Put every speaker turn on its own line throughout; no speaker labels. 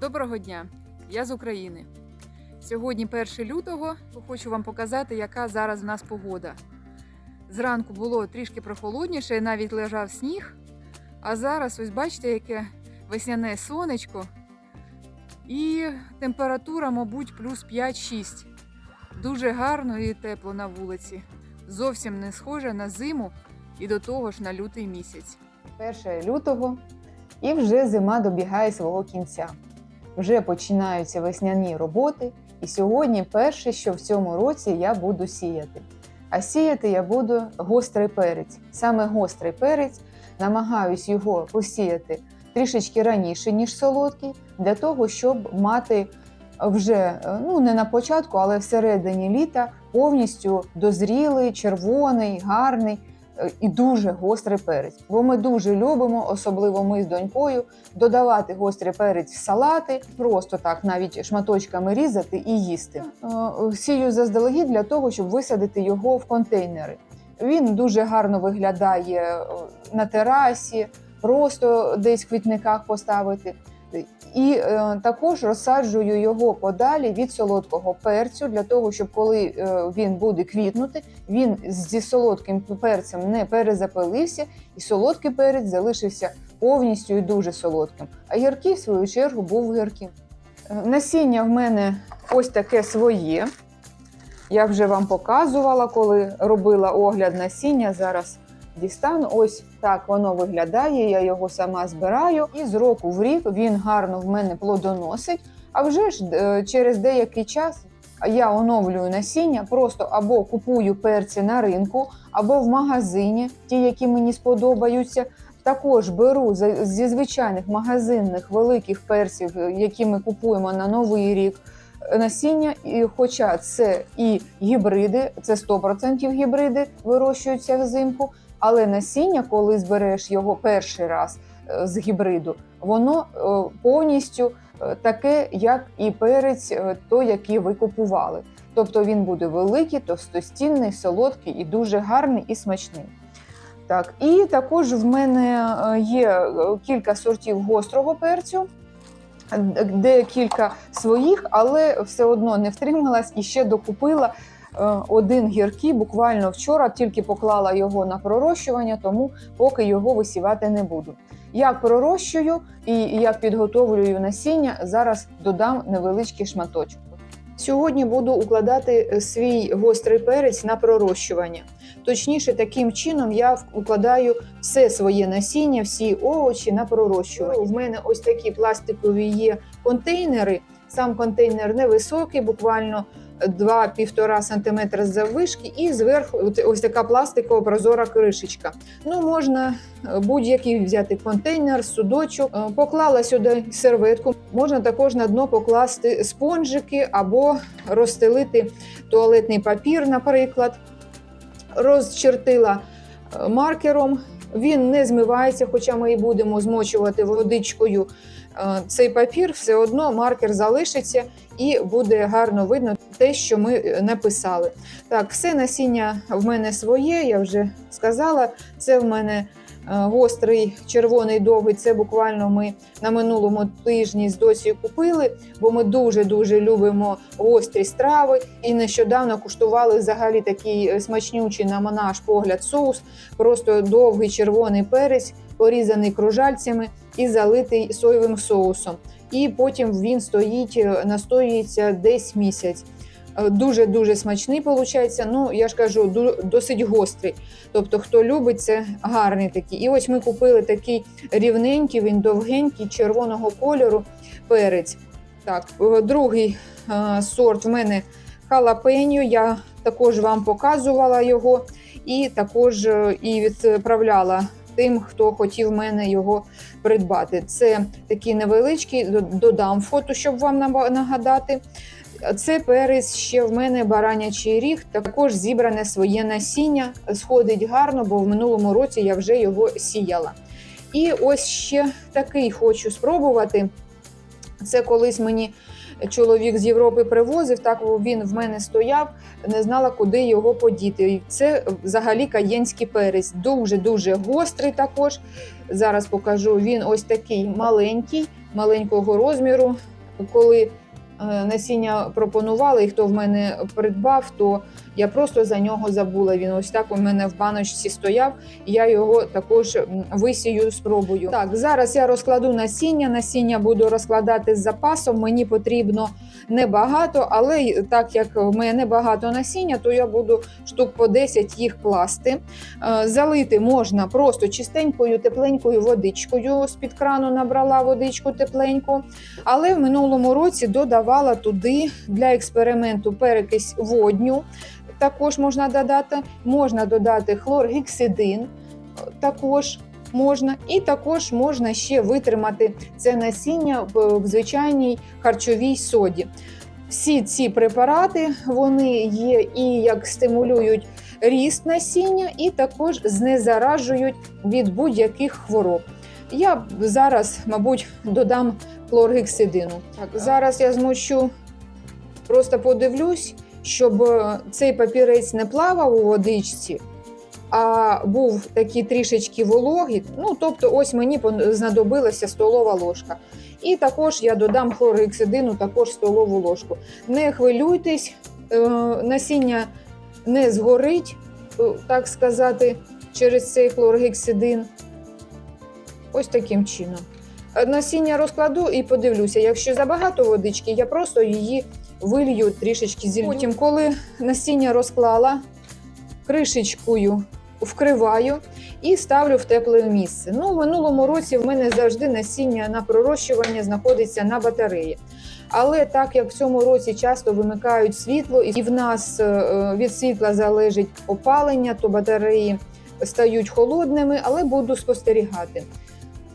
Доброго дня! Я з України. Сьогодні 1 лютого. Хочу вам показати, яка зараз в нас погода. Зранку було трішки прохолодніше, навіть лежав сніг. А зараз, ось бачите, яке весняне сонечко. І температура, мабуть, плюс 5-6. Дуже гарно і тепло на вулиці. Зовсім не схоже на зиму і до того ж на лютий місяць.
1 лютого і вже зима добігає свого кінця. Вже починаються весняні роботи, і сьогодні перше, що в цьому році я буду сіяти. А сіяти я буду гострий перець. Саме гострий перець, намагаюсь його посіяти трішечки раніше, ніж солодкий, для того, щоб мати вже е, ну не на початку, але всередині літа повністю дозрілий, червоний, гарний і дуже гострий перець. Бо ми дуже любимо, особливо ми з донькою, додавати гострий перець в салати, просто так навіть шматочками різати і їсти. Е, Сію заздалегідь для того, щоб висадити його в контейнери. Він дуже гарно виглядає е, на терасі, просто десь в квітниках поставити. І е, також розсаджую його подалі від солодкого перцю, для того, щоб коли е, він буде квітнути, він зі солодким перцем не перезапилився, і солодкий перець залишився повністю і дуже солодким. А гіркий, в свою чергу, був гірким. Е, Насіння в мене ось таке своє. Я вже вам показувала, коли робила огляд насіння. Зараз дістану. Ось так воно виглядає. Я його сама збираю. І з року в рік він гарно в мене плодоносить. А вже ж е, через деякий час я оновлюю насіння, просто або купую перці на ринку, або в магазині, ті, які мені сподобаються. Також беру зі звичайних магазинних великих перців, е, які ми купуємо на новий рік. е, Насіння, і хоча це і гібриди, це 100% гібриди вирощуються взимку, але насіння, коли збереш його перший раз е, з гібриду, воно е, повністю е, таке, як і перець, той, який ви купували. Тобто він буде великий, товстостінний, солодкий і дуже гарний і смачний. Так, і також в мене є кілька сортів гострого перцю, декілька своїх, але все одно не втрималась і ще докупила один гіркий. Буквально вчора тільки поклала його на пророщування, тому поки його висівати не буду. Як пророщую і як підготовлюю насіння, зараз додам невеличкий шматочок. Сьогодні буду укладати е, свій гострий перець на пророщування. Точніше, таким чином я укладаю все своє насіння, всі овочі на пророщування. У мене ось такі пластикові є контейнери. Сам контейнер невисокий, буквально 2-1,5 см заввишки, і зверху ось така пластикова прозора кришечка. Ну, можна е, будь-який взяти контейнер, судочок, Е, поклала сюди серветку. Можна також на дно покласти спонжики або розстелити туалетний папір, наприклад. Розчертила е, маркером. Він не змивається, хоча ми і будемо змочувати водичкою цей папір, все одно маркер залишиться і буде гарно видно те, що ми е, написали. Так, все насіння в мене своє, я вже сказала. Це в мене е, гострий червоний довгий. Це буквально ми на минулому тижні з досі купили, бо ми дуже-дуже любимо гострі страви. І нещодавно куштували взагалі такий е, смачнючий на наш погляд соус. Просто довгий червоний перець, порізаний кружальцями і залитий соєвим соусом. І потім він стоїть, е, настоюється десь місяць. Е, Дуже-дуже смачний виходить. Ну, я ж кажу, досить гострий. Тобто, хто любить, це гарний такий. І ось ми купили такий рівненький, він довгенький, червоного кольору перець. Так, е, другий е, сорт в мене халапеньо. Я також вам показувала його і також і відправляла тим, хто хотів мене його придбати. Це такий невеличкий, додам фото, щоб вам нагадати. Це перець ще в мене баранячий ріг, також зібране своє насіння. Сходить гарно, бо в минулому році я вже його сіяла. І ось ще такий хочу спробувати. Це колись мені чоловік з Європи привозив, так він в мене стояв, не знала, куди його подіти. Це взагалі каєнський перець, дуже-дуже гострий також. Зараз покажу. Він ось такий маленький, маленького розміру. Коли е, насіння пропонували, і хто в мене придбав, то я просто за нього забула. Він ось так у мене в баночці стояв. Я його також висію, спробую. Так, зараз я розкладу насіння. Насіння буду розкладати з запасом. Мені потрібно небагато, але так як в мене багато насіння, то я буду штук по 10 їх класти. Е, Залити можна просто чистенькою, тепленькою водичкою. З-під крану набрала водичку тепленьку. Але в минулому році додавала туди для експерименту перекись водню. Також можна додати. Можна додати хлоргексидин, е, також можна, і також можна ще витримати це насіння в, в звичайній харчовій соді. Всі ці препарати вони є і як стимулюють ріст насіння, і також знезаражують від будь-яких хвороб. Я зараз, мабуть, додам хлоргексидину. Так, зараз я змочу, просто подивлюсь, щоб е, цей папірець не плавав у водичці, а був такий трішечки вологий. Ну, тобто, ось мені знадобилася столова ложка. І також я додам хлоргексидину, також столову ложку. Не хвилюйтесь, е, насіння не згорить, е, так сказати, через цей хлоргексидин. Ось таким чином. Насіння розкладу і подивлюся. Якщо забагато водички, я просто її вилью трішечки зілью. Потім, коли насіння розклала, кришечкою вкриваю і ставлю в тепле місце. Ну, в минулому році в мене завжди насіння на пророщування знаходиться на батареї. Але так як в цьому році часто вимикають світло, і в нас е, від світла залежить опалення, то батареї стають холодними, але буду спостерігати.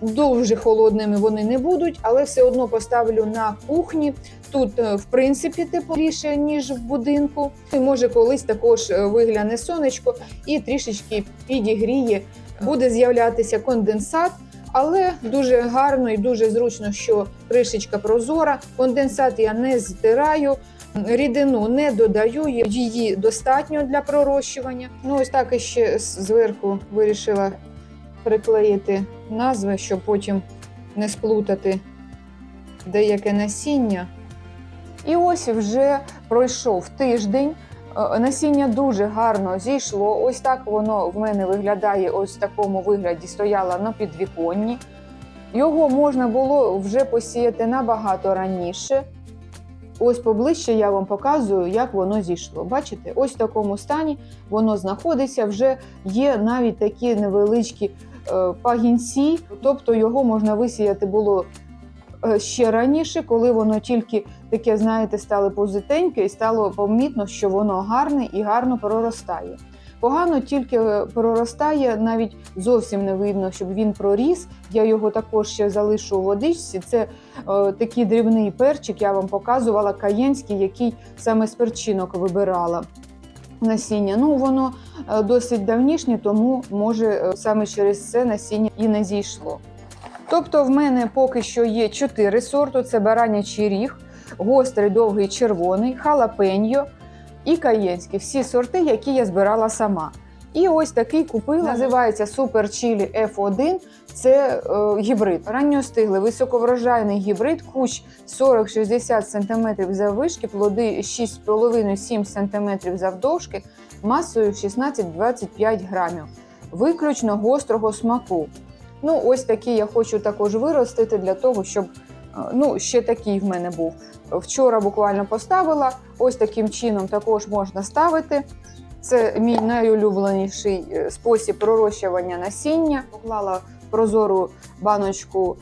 Дуже холодними вони не будуть, але все одно поставлю на кухні. Тут, е, в принципі, тепліше, ніж в будинку. І може колись також е, вигляне сонечко і трішечки підігріє, буде з'являтися конденсат. Але дуже гарно і дуже зручно, що кришечка прозора. Конденсат я не здираю, рідину не додаю, її достатньо для пророщування. Ну, ось так іще зверху вирішила приклеїти назви, щоб потім не сплутати деяке насіння. І ось вже пройшов тиждень. Е, Насіння дуже гарно зійшло. Ось так воно в мене виглядає. Ось в такому вигляді стояло на підвіконні. Його можна було вже посіяти набагато раніше. Ось поближче я вам показую, як воно зійшло. Бачите, ось в такому стані воно знаходиться. Вже є навіть такі невеличкі пагінці, тобто його можна висіяти було е, ще раніше, коли воно тільки таке, знаєте, стало позитеньке і стало помітно, що воно гарне і гарно проростає. Погано тільки е, проростає, навіть зовсім не видно, щоб він проріс. Я його також ще залишу у водичці. Це е, такий дрібний перчик, я вам показувала каєнський, який саме з перчинок вибирала насіння. Ну, воно е, досить давнішнє, тому може е, саме через це насіння і не зійшло. Тобто, в мене поки що є чотири сорти: це баранячий ріг, гострий довгий червоний, халапеньо і каєнський. Всі сорти, які я збирала сама. І ось такий купила. Називається Super Chili F1. Це е, гібрид. Ранньостиглий, високоврожайний гібрид, кущ 40-60 см заввишки, плоди 6,5-7 см завдовжки, масою 16-25 грамів. Виключно гострого смаку. Ну, ось такий я хочу також виростити для того, щоб е, ну, ще такий в мене був. Вчора буквально поставила. Ось таким чином також можна ставити. Це мій найулюбленіший е, спосіб пророщування насіння. Поклала прозору баночку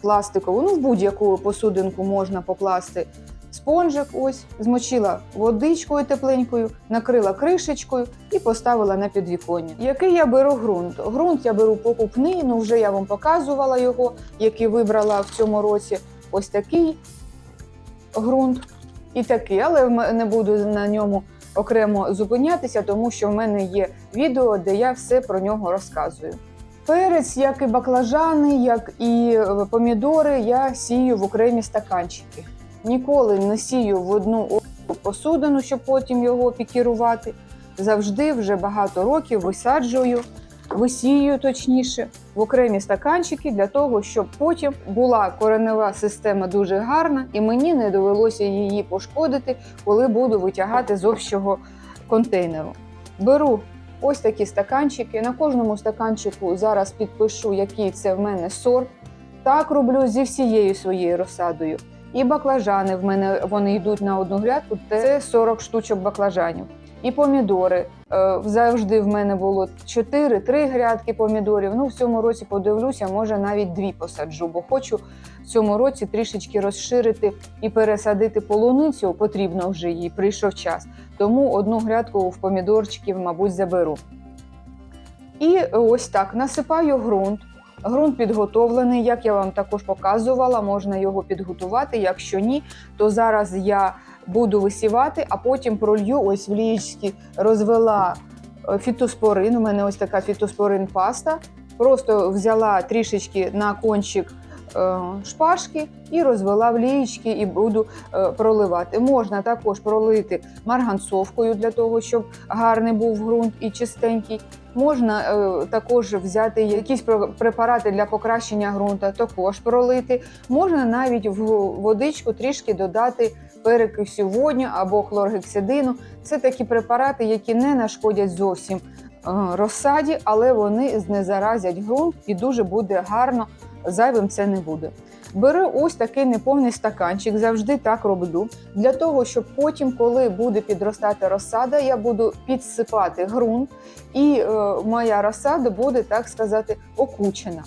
пластикову, ну в будь-яку посудинку можна покласти спонжик. Ось змочила водичкою тепленькою, накрила кришечкою і поставила на підвіконня. Який я беру ґрунт? Ґрунт я беру покупний, ну вже я вам показувала його, який вибрала в цьому році. Ось такий ґрунт і такий, але не буду на ньому окремо зупинятися, тому що в мене є відео, де я все про нього розказую. Перець, як і баклажани, як і е, помідори, я сію в окремі стаканчики. Ніколи не сію в одну посудину, щоб потім його пікірувати. Завжди вже багато років висаджую висію точніше в окремі стаканчики для того, щоб потім була коренева система дуже гарна, і мені не довелося її пошкодити, коли буду витягати з общого контейнеру. Беру ось такі стаканчики. На кожному стаканчику зараз підпишу, який це в мене сорт. Так роблю зі всією своєю розсадою. І баклажани в мене вони йдуть на одну грядку. Це 40 штучок баклажанів. І помідори. Е, Завжди в мене було 4-3 грядки помідорів. Ну, в цьому році подивлюся, може навіть дві посаджу, бо хочу в цьому році трішечки розширити і пересадити полуницю. Потрібно вже їй прийшов час. Тому одну грядку в помідорчиків, мабуть, заберу. І ось так насипаю ґрунт. Ґрунт підготовлений, як я вам також показувала, можна його підготувати. Якщо ні, то зараз я буду висівати, а потім пролью ось в лієчці розвела е, фітоспорин. У мене ось така фітоспорин паста. Просто взяла трішечки на кончик е, шпажки і розвела в лієчки і буду е, проливати. Можна також пролити марганцовкою для того, щоб гарний був ґрунт і чистенький. Можна також взяти якісь препарати для покращення ґрунту, також пролити. Можна навіть в водичку трішки додати перекисю водню або хлоргексидину. Це такі препарати, які не нашкодять зовсім е, розсаді, але вони знезаразять ґрунт і дуже буде гарно. Зайвим це не буде. Беру ось такий неповний стаканчик, завжди так роблю, для того, щоб потім, коли буде підростати розсада, я буду підсипати ґрунт, і е, моя розсада буде, так сказати, окучена.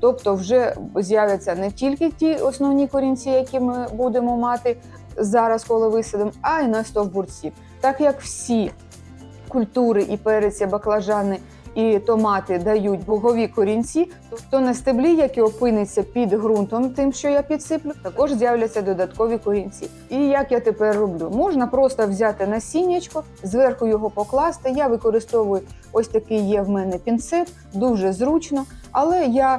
Тобто, вже з'являться не тільки ті основні корінці, які ми будемо мати зараз, коли висадимо, а й на стовбурці. Так як всі культури і перець, і баклажани і томати дають богові корінці, то на стеблі, який опиниться під ґрунтом, тим, що я підсиплю, також з'являться додаткові корінці. І як я тепер роблю? Можна просто взяти насіннячко, зверху його покласти. Я використовую ось такий є в мене пінцет, дуже зручно, але я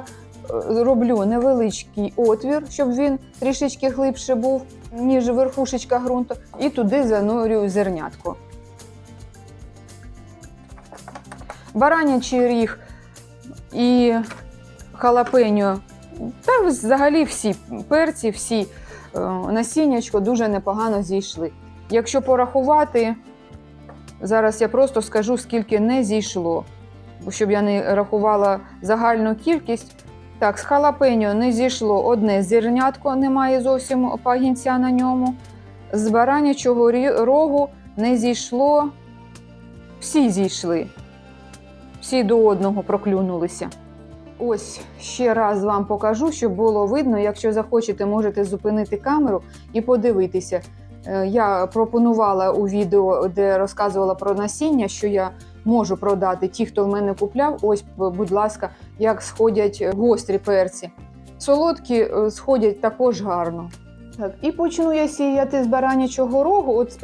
роблю невеличкий отвір, щоб він трішечки глибше був, ніж верхушечка ґрунту, і туди занурюю зернятко. баранячий ріг і халапеньо, та взагалі всі перці, всі е, насіннячко дуже непогано зійшли. Якщо порахувати, зараз я просто скажу, скільки не зійшло, щоб я не рахувала загальну кількість. Так, з халапеньо не зійшло одне зернятко, немає зовсім пагінця на ньому. З баранячого рогу не зійшло, всі зійшли всі до одного проклюнулися. Ось ще раз вам покажу, щоб було видно. Якщо захочете, можете зупинити камеру і подивитися. Е, Я пропонувала у відео, де розказувала про насіння, що я можу продати. Ті, хто в мене купляв, ось, будь ласка, як сходять гострі перці. Солодкі е, сходять також гарно. Так, і почну я сіяти з баранячого рогу. От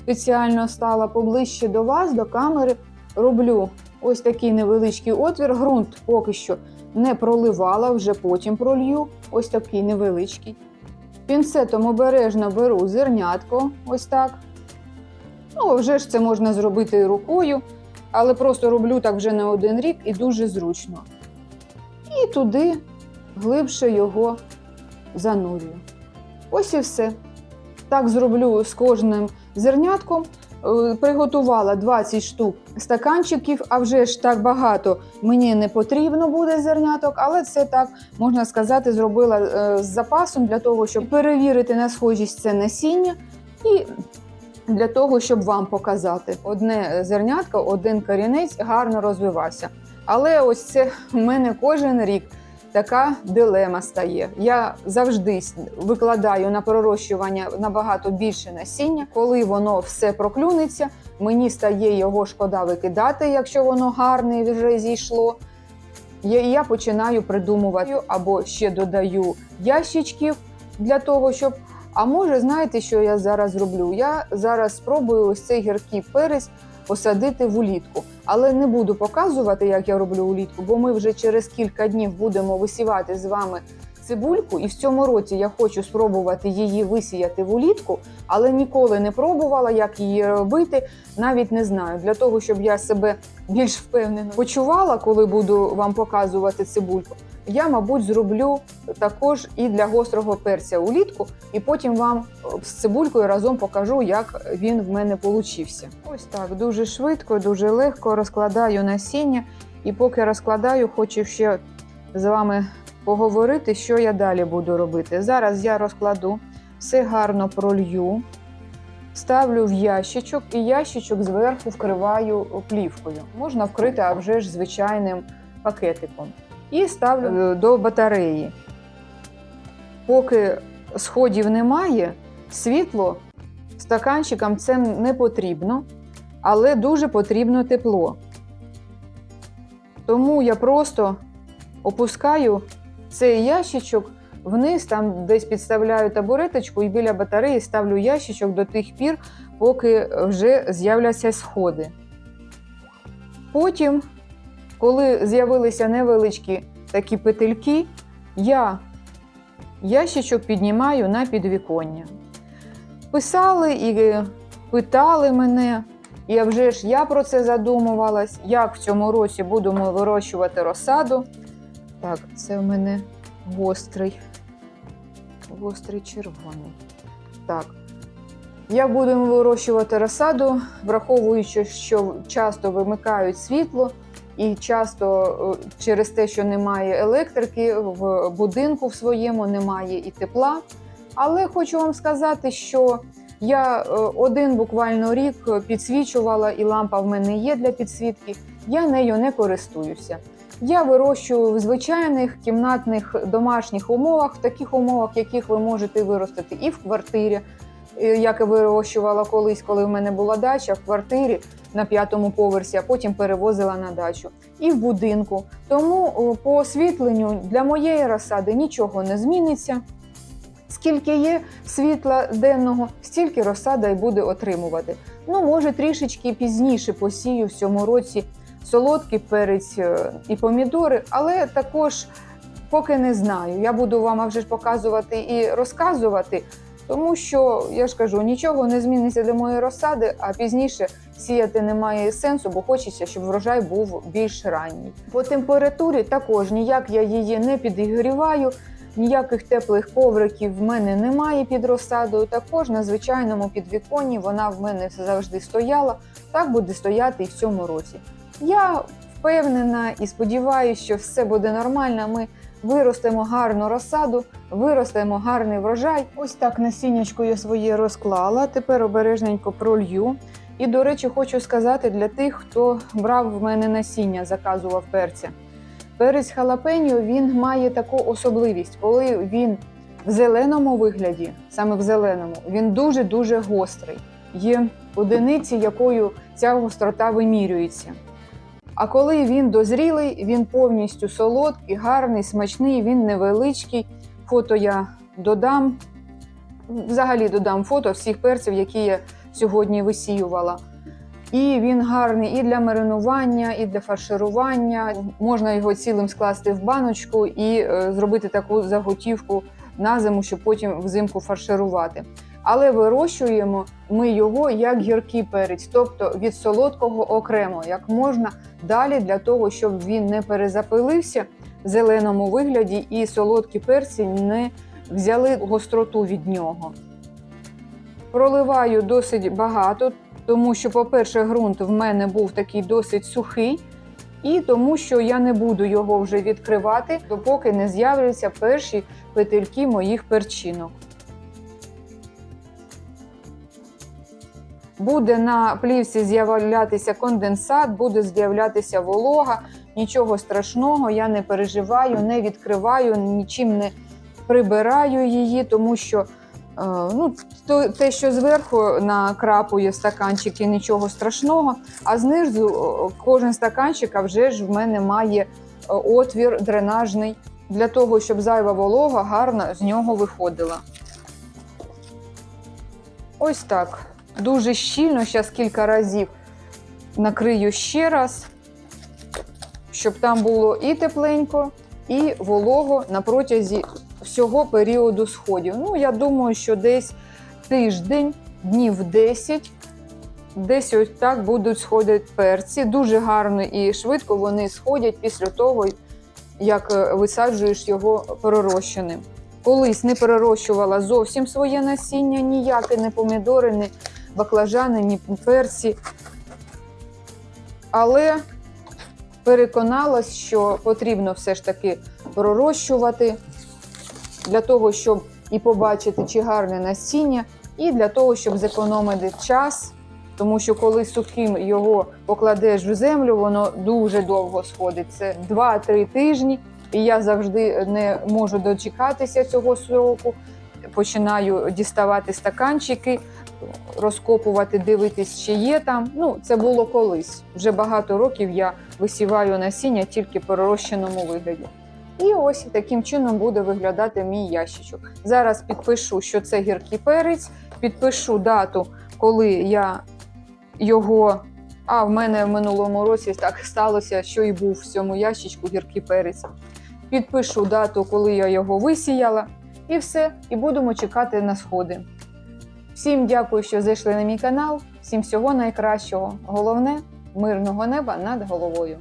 спеціально стала поближче до вас, до камери. Роблю ось такий невеличкий отвір. Грунт поки що не проливала, вже потім пролью. Ось такий невеличкий. Пінцетом обережно беру зернятко, ось так. Ну, вже ж це можна зробити рукою, але просто роблю так вже не один рік і дуже зручно. І туди глибше його занурюю. Ось і все. Так зроблю з кожним зернятком. Е, Приготувала 20 штук стаканчиків, а вже ж так багато мені не потрібно буде зерняток, але це так можна сказати, зробила е, з запасом для того, щоб перевірити на схожість це насіння і для того, щоб вам показати. Одне зернятко, один корінець гарно розвивався. Але ось це в мене кожен рік така дилема стає. Я завжди викладаю на пророщування набагато більше насіння. Коли воно все проклюнеться, мені стає його шкода викидати, якщо воно гарне вже зійшло. Я починаю придумувати або ще додаю ящичків для того, щоб. А може, знаєте, що я зараз зроблю? Я зараз спробую ось цей гіркий перець посадити в улітку. Але не буду показувати, як я роблю улітку, бо ми вже через кілька днів будемо висівати з вами цибульку, і в цьому році я хочу спробувати її висіяти в улітку, але ніколи не пробувала, як її робити, навіть не знаю. Для того, щоб я себе більш впевнено почувала, коли буду вам показувати цибульку, я, мабуть, зроблю також і для гострого перця улітку, і потім вам е, з цибулькою разом покажу, як він в мене получився. Ось так, дуже швидко, дуже легко розкладаю насіння. І поки розкладаю, хочу ще з вами поговорити, що я далі буду робити. Зараз я розкладу, все гарно пролью, ставлю в ящичок і ящичок зверху вкриваю плівкою. Можна вкрити, а вже ж звичайним пакетиком. І ставлю е, до батареї. Поки сходів немає, світло стаканчикам це не потрібно, але дуже потрібно тепло. Тому я просто опускаю цей ящичок вниз, там десь підставляю табуреточку і біля батареї ставлю ящичок до тих пір, поки вже з'являться сходи. Потім, коли з'явилися невеличкі такі петельки, я ящичок піднімаю на підвіконня. Писали і питали мене, і вже ж я про це задумувалась, як в цьому році будемо вирощувати розсаду. Так, це в мене гострий, гострий червоний. Так. Як будемо вирощувати розсаду, враховуючи, що часто вимикають світло, і часто е, через те, що немає електрики, в будинку в своєму немає і тепла. Але хочу вам сказати, що я е, один буквально рік підсвічувала, і лампа в мене є для підсвітки. Я нею не користуюся. Я вирощую в звичайних кімнатних домашніх умовах, в таких умовах, яких ви можете виростити і в квартирі, е, як я вирощувала колись, коли в мене була дача в квартирі на п'ятому поверсі, а потім перевозила на дачу, і в будинку. Тому по освітленню для моєї розсади нічого не зміниться. Скільки є світла денного, стільки розсада й буде отримувати. Ну, може, трішечки пізніше посію в цьому році солодкий перець е, і помідори, але також поки не знаю. Я буду вам вже показувати і розказувати, тому що я ж кажу, нічого не зміниться для моєї розсади, а пізніше сіяти немає сенсу, бо хочеться, щоб врожай був більш ранній. По температурі також ніяк я її не підігріваю. Ніяких теплих ковриків в мене немає під розсадою. Також на звичайному підвіконні вона в мене завжди стояла. Так буде стояти і в цьому році. Я впевнена і сподіваюся, що все буде нормально. Ми виростемо гарну розсаду, виростемо гарний врожай. Ось так насіннячко я своє розклала. Тепер обережненько пролью. І, до речі, хочу сказати для тих, хто брав в мене насіння, заказував перця. Перець халапеньо він має таку особливість, коли він в зеленому вигляді, саме в зеленому, він дуже-дуже гострий. Є одиниці, якою ця гострота вимірюється. А коли він дозрілий, він повністю солодкий, гарний, смачний, він невеличкий. Фото я додам. Взагалі додам фото всіх перців, які я сьогодні висіювала. І він гарний і для маринування, і для фарширування. Можна його цілим скласти в баночку і е, зробити таку заготівку на зиму, щоб потім взимку фарширувати. Але вирощуємо ми його як гіркий перець, тобто від солодкого окремо, як можна далі для того, щоб він не перезапилився в зеленому вигляді і солодкі перці не взяли гостроту від нього. Проливаю досить багато, тому що, по-перше, ґрунт в мене був такий досить сухий, і тому що я не буду його вже відкривати, допоки не з'являться перші петельки моїх перчинок. Буде на плівці з'являтися конденсат, буде з'являтися волога. Нічого страшного, я не переживаю, не відкриваю, нічим не прибираю її, тому що ну, те, що зверху накрапує стаканчики, нічого страшного. А знизу кожен стаканчик вже ж в мене має е, отвір дренажний для того, щоб зайва волога гарно з нього виходила. Ось так. Дуже щільно, зараз кілька разів накрию ще раз, щоб там було і тепленько, і волого на протязі всього періоду сходів. Ну, я думаю, що десь тиждень, днів 10, десь ось так будуть сходити перці. Дуже гарно і швидко вони сходять після того, як е, висаджуєш його перерощеним. Колись не перерощувала зовсім своє насіння, ніяке, не помідори, ні баклажани, ні перці. Але переконалась, що потрібно все ж таки пророщувати для того, щоб і побачити, чи гарне насіння, і для того, щоб зекономити час. Тому що коли сухим його покладеш в землю, воно дуже довго сходить. Це 2-3 тижні. І я завжди не можу дочекатися цього сроку. Починаю діставати стаканчики, розкопувати, дивитись, чи є там. Ну, це було колись. Вже багато років я висіваю насіння тільки в перерощеному вигляді. І ось таким чином буде виглядати мій ящичок. Зараз підпишу, що це гіркий перець, підпишу дату, коли я його. А в мене в минулому році так сталося, що і був в цьому ящичку гіркий перець. Підпишу дату, коли я його висіяла, і все. І будемо чекати на сходи. Всім дякую, що зайшли на мій канал. Всім всього найкращого. Головне мирного неба над головою.